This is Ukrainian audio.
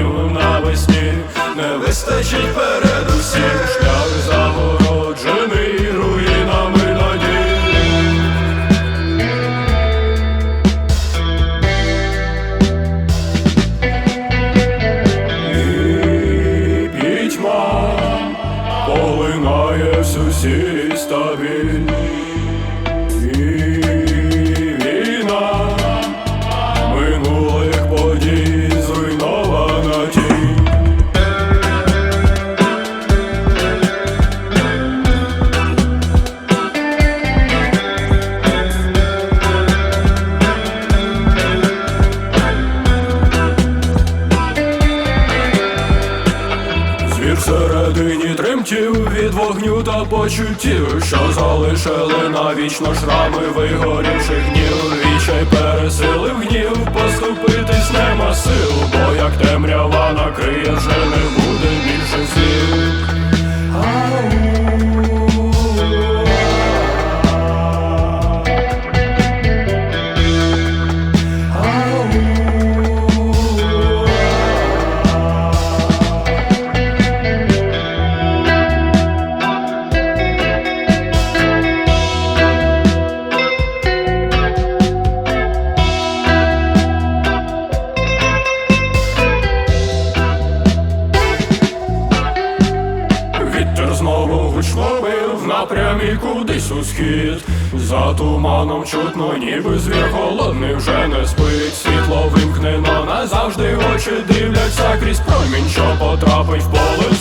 вогню навесні, не вистачить передусім шлях загороджений руїнами надій. І пітьма полинає в сусі стабіль. І Звір всередині тремтів від вогню та почуттів, що залишили навічно шрами вигорівших днів. Вічай пересилив гнів, поступитись нема сил, напрямі кудись у схід. За туманом чутно, ніби звір холодний вже не спить. Світло вимкнено назавжди очі дивляться крізь промінь, що потрапить в поле